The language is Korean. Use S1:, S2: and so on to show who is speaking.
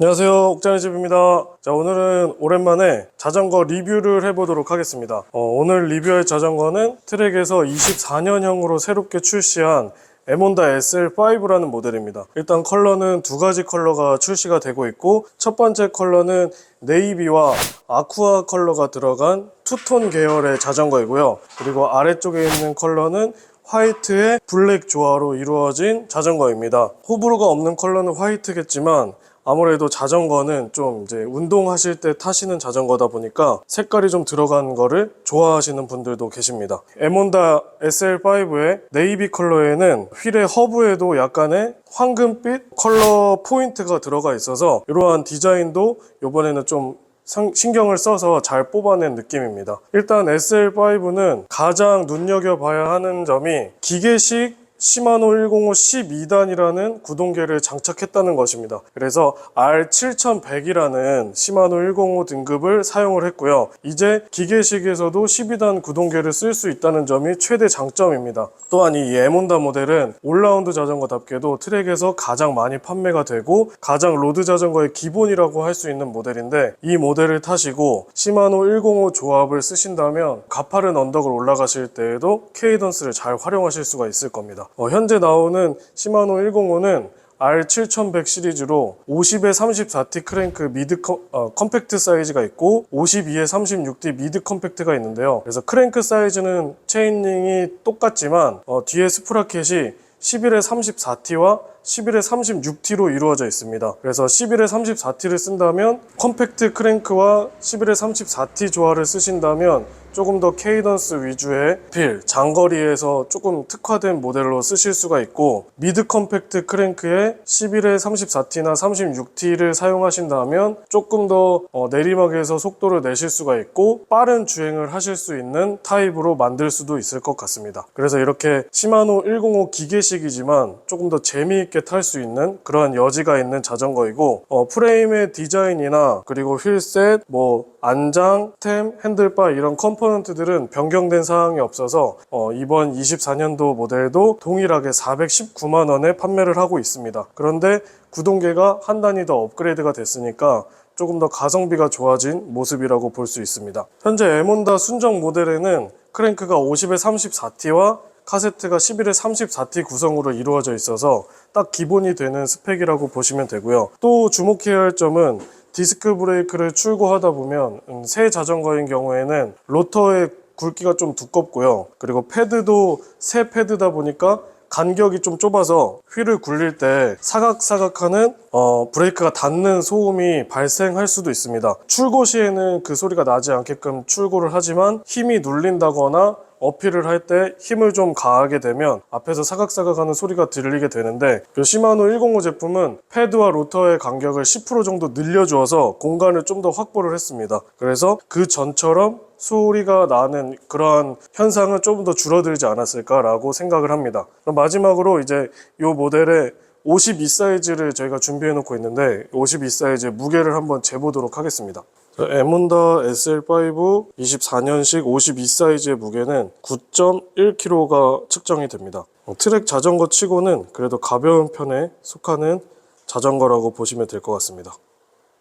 S1: 안녕하세요. 옥장의 집입니다. 자 오늘은 오랜만에 자전거 리뷰를 해보도록 하겠습니다. 어, 오늘 리뷰할 자전거는 트랙에서 24년형으로 새롭게 출시한 에몬다 SL5라는 모델입니다. 일단 컬러는 두 가지 컬러가 출시가 되고 있고 첫 번째 컬러는 네이비와 아쿠아 컬러가 들어간 투톤 계열의 자전거이고요. 그리고 아래쪽에 있는 컬러는 화이트의 블랙 조화로 이루어진 자전거입니다. 호불호가 없는 컬러는 화이트겠지만 아무래도 자전거는 좀 이제 운동하실 때 타시는 자전거다 보니까 색깔이 좀 들어간 거를 좋아하시는 분들도 계십니다. 에몬다 SL5의 네이비 컬러에는 휠의 허브에도 약간의 황금빛 컬러 포인트가 들어가 있어서 이러한 디자인도 이번에는 좀 상- 신경을 써서 잘 뽑아낸 느낌입니다. 일단 SL5는 가장 눈여겨봐야 하는 점이 기계식 시마노 105 12단이라는 구동계를 장착했다는 것입니다. 그래서 R7100이라는 시마노 105 등급을 사용을 했고요. 이제 기계식에서도 12단 구동계를 쓸 수 있다는 점이 최대 장점입니다. 또한 이 에몬다 모델은 올라운드 자전거답게도 트랙에서 가장 많이 판매가 되고 가장 로드 자전거의 기본이라고 할 수 있는 모델인데 이 모델을 타시고 시마노 105 조합을 쓰신다면 가파른 언덕을 올라가실 때에도 케이던스를 잘 활용하실 수가 있을 겁니다. 어, 현재 나오는 시마노 105는 R7100 시리즈로 50에 34T 크랭크 미드 컴, 어, 컴팩트 사이즈가 있고 52에 36T 미드 컴팩트가 있는데요. 그래서 크랭크 사이즈는 체인링이 똑같지만 어, 뒤에 스프라켓이 11에 34T와 11에 36T로 이루어져 있습니다. 그래서 11에 34T를 쓴다면 컴팩트 크랭크와 11에 34T 조화를 쓰신다면 조금 더 케이던스 위주의 필, 장거리에서 조금 특화된 모델로 쓰실 수가 있고 미드 컴팩트 크랭크에 11에 34T나 36T를 사용하신다면 조금 더 어, 내리막에서 속도를 내실 수가 있고 빠른 주행을 하실 수 있는 타입으로 만들 수도 있을 것 같습니다. 그래서 이렇게 시마노 105 기계식이지만 조금 더 재미있게 탈 수 있는 그러한 여지가 있는 자전거이고 어, 프레임의 디자인이나 그리고 휠셋, 뭐 안장, 템, 핸들바 이런 컴포넌트들은 변경된 사항이 없어서 어, 이번 24년도 모델도 동일하게 419만 원에 판매를 하고 있습니다. 그런데 구동계가 한 단위 더 업그레이드가 됐으니까 조금 더 가성비가 좋아진 모습이라고 볼 수 있습니다. 현재 에몬다 순정 모델에는 크랭크가 50에 34T와 카세트가 11에 34T 구성으로 이루어져 있어서 딱 기본이 되는 스펙이라고 보시면 되고요. 또 주목해야 할 점은 디스크 브레이크를 출고하다 보면 음, 새 자전거인 경우에는 로터의 굵기가 좀 두껍고요. 그리고 패드도 새 패드다 보니까 간격이 좀 좁아서 휠을 굴릴 때 사각사각하는 어, 브레이크가 닿는 소음이 발생할 수도 있습니다. 출고 시에는 그 소리가 나지 않게끔 출고를 하지만 힘이 눌린다거나 어필을 할 때 힘을 좀 가하게 되면 앞에서 사각사각하는 소리가 들리게 되는데 이 시마노 105 제품은 패드와 로터의 간격을 10% 정도 늘려주어서 공간을 좀 더 확보를 했습니다. 그래서 그 전처럼 소리가 나는 그러한 현상은 좀더 줄어들지 않았을까라고 생각을 합니다. 그럼 마지막으로 이제 이 모델의 52 사이즈를 저희가 준비해 놓고 있는데 52 사이즈의 무게를 한번 재보도록 하겠습니다. 에몬다 SL5 24년식 52 사이즈의 무게는 9.1kg가 측정이 됩니다. 어, 트랙 자전거 치고는 그래도 가벼운 편에 속하는 자전거라고 보시면 될 것 같습니다.